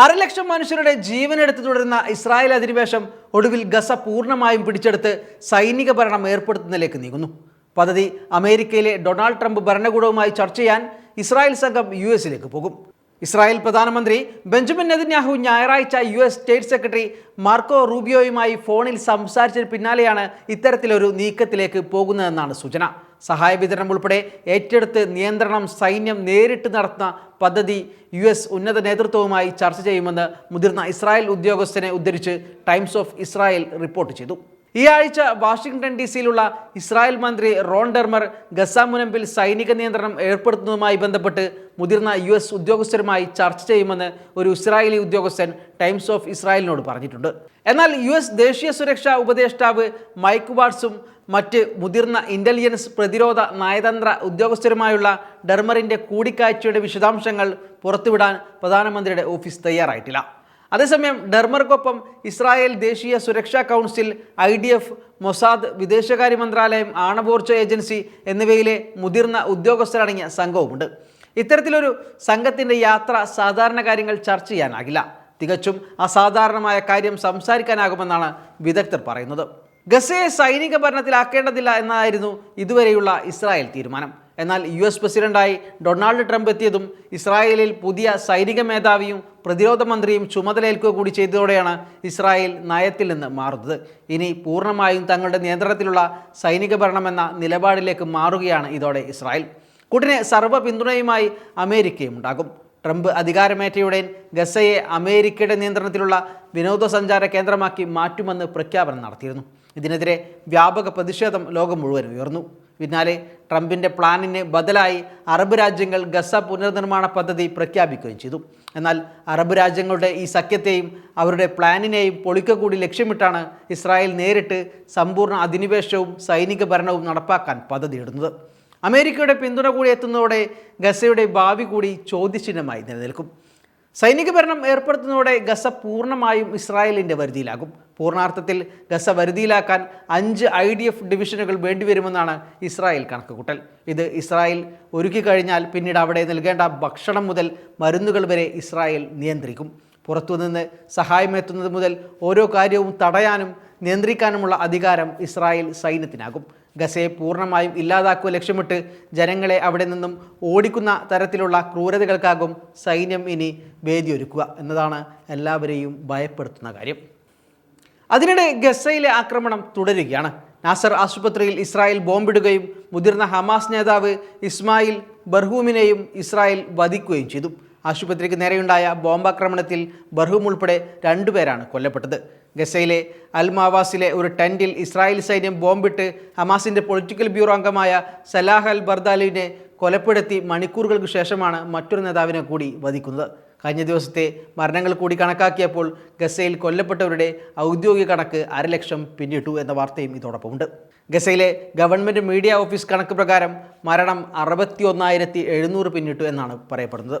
അരലക്ഷം മനുഷ്യരുടെ ജീവനെടുത്ത് തുടരുന്ന ഇസ്രായേൽ അധിനിവേശം ഒടുവിൽ ഗസ പൂർണമായും പിടിച്ചെടുത്ത് സൈനിക ഭരണം ഏർപ്പെടുത്തുന്നതിലേക്ക് നീങ്ങുന്നു. പദ്ധതി അമേരിക്കയിലെ ഡൊണാൾഡ് ട്രംപ് ഭരണകൂടവുമായി ചർച്ച ചെയ്യാൻ ഇസ്രായേൽ സംഘം യു എസിലേക്ക് പോകും. ഇസ്രായേൽ പ്രധാനമന്ത്രി ബെഞ്ചമിൻ നെതന്യാഹു ഞായറാഴ്ച U S state secretary Marco റൂബിയോയുമായി ഫോണിൽ സംസാരിച്ചതിന് പിന്നാലെയാണ് ഇത്തരത്തിലൊരു നീക്കത്തിലേക്ക് പോകുന്നതെന്നാണ് സൂചന. സഹായ വിതരണം ഉൾപ്പെടെ ഏറ്റെടുത്ത് നിയന്ത്രണം സൈന്യം നേരിട്ട് നടത്തുന്ന പദ്ധതി യു എസ് ഉന്നത നേതൃത്വവുമായി ചർച്ച ചെയ്യുമെന്ന് മുതിർന്ന ഇസ്രായേൽ ഉദ്യോഗസ്ഥനെ ഉദ്ധരിച്ച് ടൈംസ് ഓഫ് ഇസ്രായേൽ റിപ്പോർട്ട് ചെയ്തു. ഈ ആഴ്ച വാഷിംഗ്ടൺ ഡി സിയിലുള്ള ഇസ്രായേൽ മന്ത്രി റോൺ ഡെർമർ ഗസ മുനമ്പിൽ സൈനിക നിയന്ത്രണം ഏർപ്പെടുത്തുന്നതുമായി ബന്ധപ്പെട്ട് മുതിർന്ന യു എസ് ഉദ്യോഗസ്ഥരുമായി ചർച്ച ചെയ്യുമെന്ന് ഒരു ഇസ്രായേലി ഉദ്യോഗസ്ഥൻ ടൈംസ് ഓഫ് ഇസ്രായേലിനോട് പറഞ്ഞിട്ടുണ്ട്. എന്നാൽ യു എസ് ദേശീയ സുരക്ഷാ ഉപദേഷ്ടാവ് മൈക്ക് വാട്സും മറ്റ് മുതിർന്ന ഇന്റലിജൻസ് പ്രതിരോധ നയതന്ത്ര ഉദ്യോഗസ്ഥരുമായുള്ള ഡെർമറിന്റെ കൂടിക്കാഴ്ചയുടെ വിശദാംശങ്ങൾ പുറത്തുവിടാൻ പ്രധാനമന്ത്രിയുടെ ഓഫീസ് തയ്യാറായിട്ടില്ല. അതേസമയം ഡെർമർക്കൊപ്പം ഇസ്രായേൽ ദേശീയ സുരക്ഷാ council I D F Mossad വിദേശകാര്യ മന്ത്രാലയം ആണവോർജ ഏജൻസി എന്നിവയിലെ മുതിർന്ന ഉദ്യോഗസ്ഥരടങ്ങിയ സംഘവുമുണ്ട്. ഇത്തരത്തിലൊരു സംഘത്തിന്റെ യാത്ര സാധാരണ കാര്യങ്ങൾ ചർച്ച ചെയ്യാനാകില്ല. തികച്ചും അസാധാരണമായ കാര്യം സംസാരിക്കാനാകുമെന്നാണ് വിദഗ്ധർ പറയുന്നത്. ഗസയെ സൈനിക ഭരണത്തിലാക്കേണ്ടതില്ല എന്നായിരുന്നു ഇതുവരെയുള്ള ഇസ്രായേൽ തീരുമാനം. എന്നാൽ യു എസ് പ്രസിഡന്റായി ഡൊണാൾഡ് ട്രംപ് എത്തിയതും ഇസ്രായേലിൽ പുതിയ സൈനിക മേധാവിയും പ്രതിരോധ മന്ത്രിയും ചുമതലയേൽക്കുക കൂടി ചെയ്തതോടെയാണ് ഇസ്രായേൽ നയത്തിൽ നിന്ന് മാറുന്നത്. ഇനി പൂർണമായും തങ്ങളുടെ നിയന്ത്രണത്തിലുള്ള സൈനിക ഭരണമെന്ന നിലപാടിലേക്ക് മാറുകയാണ് ഇതോടെ ഇസ്രായേൽ. കൂട്ടിന് സർവ പിന്തുണയുമായി അമേരിക്കയും ഉണ്ടാകും. ട്രംപ് അധികാരമേറ്റയുടൻ ഗസയെ അമേരിക്കയുടെ നിയന്ത്രണത്തിലുള്ള വിനോദസഞ്ചാര കേന്ദ്രമാക്കി മാറ്റുമെന്ന് പ്രഖ്യാപനം നടത്തിയിരുന്നു. ഇതിനെതിരെ വ്യാപക പ്രതിഷേധം ലോകം മുഴുവൻ ഉയർന്നു. പിന്നാലെ ട്രംപിന്റെ പ്ലാനിന് ബദലായി അറബ് രാജ്യങ്ങൾ ഗസ പുനർനിർമ്മാണ പദ്ധതി പ്രഖ്യാപിക്കുകയും ചെയ്തു. എന്നാൽ അറബ് രാജ്യങ്ങളുടെ ഈ സഖ്യത്തെയും അവരുടെ പ്ലാനിനെയും പൊളിക്ക കൂടി ലക്ഷ്യമിട്ടാണ് ഇസ്രായേൽ നേരിട്ട് സമ്പൂർണ അധിനിവേശവും സൈനിക ഭരണവും നടപ്പാക്കാൻ പദ്ധതിയിടുന്നത്. അമേരിക്കയുടെ പിന്തുണ കൂടി എത്തുന്നതോടെ ഗസയുടെ ഭാവി കൂടി ചോദ്യചിഹ്നമായി നിലനിൽക്കും. സൈനിക ഭരണം ഏർപ്പെടുത്തുന്നതോടെ ഗസ പൂർണമായും ഇസ്രായേലിന്റെ വരുതിയിലാകും. പൂർണാർത്ഥത്തിൽ ഗസ വരുതിയിലാക്കാൻ അഞ്ച് ഐ ഡി എഫ് ഡിവിഷനുകൾ വേണ്ടിവരുമെന്നാണ് ഇസ്രായേൽ കണക്കുകൂട്ടൽ. ഇത് ഇസ്രായേൽ ഒരുക്കി കഴിഞ്ഞാൽ പിന്നീട് അവിടെ നൽകേണ്ട ഭക്ഷണം മുതൽ മരുന്നുകൾ വരെ ഇസ്രായേൽ നിയന്ത്രിക്കും. പുറത്തുനിന്ന് സഹായമെത്തുന്നത് മുതൽ ഓരോ കാര്യവും തടയാനും നിയന്ത്രിക്കാനുമുള്ള അധികാരം ഇസ്രായേൽ സൈന്യത്തിനാകും. ഗസയെ പൂർണമായും ഇല്ലാതാക്കുക ലക്ഷ്യമിട്ട് ജനങ്ങളെ അവിടെ നിന്നും ഓടിക്കുന്ന തരത്തിലുള്ള ക്രൂരതകൾക്കാകും സൈന്യം ഇനി വേദിയൊരുക്കുക എന്നതാണ് എല്ലാവരെയും ഭയപ്പെടുത്തുന്ന കാര്യം. അതിനിടെ ഗസയിലെ ആക്രമണം തുടരുകയാണ്. നാസർ ആശുപത്രിയിൽ ഇസ്രായേൽ ബോംബിടുകയും മുതിർന്ന ഹമാസ് നേതാവ് ഇസ്മായിൽ ബർഹൂമിനെയും ഇസ്രായേൽ വധിക്കുകയും ചെയ്തു. ആശുപത്രിക്ക് നേരെയുണ്ടായ ബോംബാക്രമണത്തിൽ ബർഹും ഉൾപ്പെടെ രണ്ടുപേരാണ് കൊല്ലപ്പെട്ടത്. ഗസയിലെ അൽമാവാസിലെ ഒരു ടെന്റിൽ ഇസ്രായേൽ സൈന്യം ബോംബിട്ട് ഹമാസിന്റെ പൊളിറ്റിക്കൽ ബ്യൂറോ അംഗമായ സലാഹ് അൽ ബർദാലിനെ കൊലപ്പെടുത്തി മണിക്കൂറുകൾക്ക് ശേഷമാണ് മറ്റൊരു നേതാവിനെ കൂടി വധിക്കുന്നത്. കഴിഞ്ഞ ദിവസത്തെ മരണങ്ങൾ കൂടി കണക്കാക്കിയപ്പോൾ ഗസയിൽ കൊല്ലപ്പെട്ടവരുടെ ഔദ്യോഗിക കണക്ക് അരലക്ഷം പിന്നിട്ടു എന്ന വാർത്തയും ഇതോടൊപ്പമുണ്ട്. ഗസയിലെ ഗവൺമെന്റ് മീഡിയ ഓഫീസ് കണക്ക് പ്രകാരം മരണം അറുപത്തി ഒന്നായിരത്തി എഴുന്നൂറ് പിന്നിട്ടു എന്നാണ് പറയപ്പെടുന്നത്.